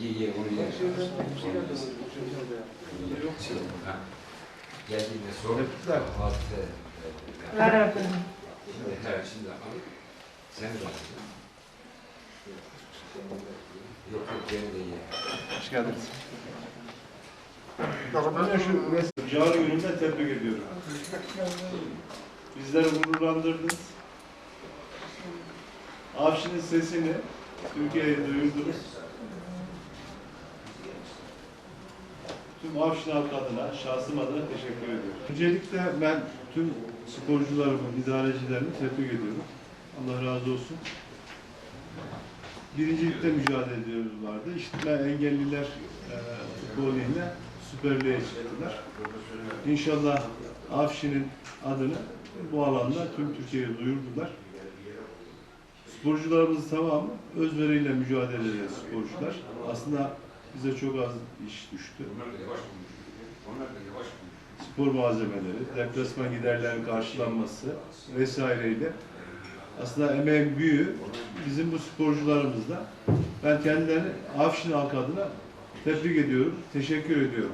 Onu. Ha. Geldiğinde sor. Kahvaltı. Merhaba. Şimdi her şimdi al. Sen de. Yok yok ben de ye. Hoş geldiniz. Cari gününde tebrik ediyorum. Bizleri gururlandırdınız. Afşin'in sesini Türkiye'ye duyurdunuz. Halkı adına, şahsım adına teşekkür ediyorum. Öncelikle ben tüm sporcularımı, idarecilerimi tebrik ediyorum. Allah razı olsun. Birincilikte mücadele ediyoruz vardı. İşitme engelliler e, futbol ligine Süper çıktılar. İnşallah Afşin'in adını bu alanda tüm Türkiye'ye duyurdular. Sporcularımız tamamı özveriyle mücadele eden sporcular. Aslında bize çok az iş düştü. Onlar da yavaş konuşuyor. Onlar da yavaş konuşuyor. Spor malzemeleri, deplasman giderlerin karşılanması vesaireyle aslında emeğin büyüğü bizim bu sporcularımızda. Ben kendilerini Afşin halkı adına tebrik ediyorum, teşekkür ediyorum.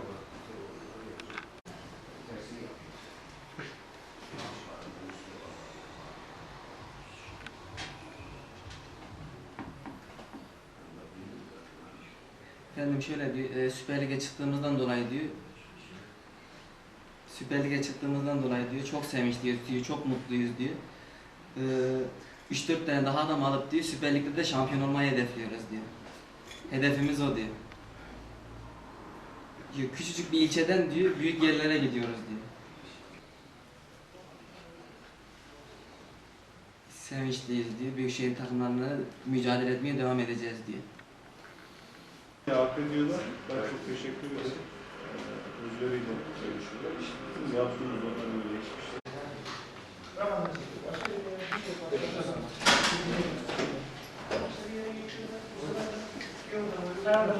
Efendim şöyle diyor, e, Süper Lig'e çıktığımızdan dolayı diyor, Süper Lig'e çıktığımızdan dolayı diyor, çok sevinçliyiz diyor, çok mutluyuz diyor. E, 3-4 tane daha adam alıp diyor, Süper Lig'de de şampiyon olmayı hedefliyoruz diyor. Hedefimiz o diyor. diyor. Küçücük bir ilçeden diyor, büyük yerlere gidiyoruz diyor. Sevinçliyiz diyor, Büyükşehir takımlarına mücadele etmeye devam edeceğiz diyor. Ediyorlar. Ben çok teşekkür ederim. Ee, Özveriyle çalışıyorlar. Siz yaptığınız onların öyle geçmiş. Merhaba.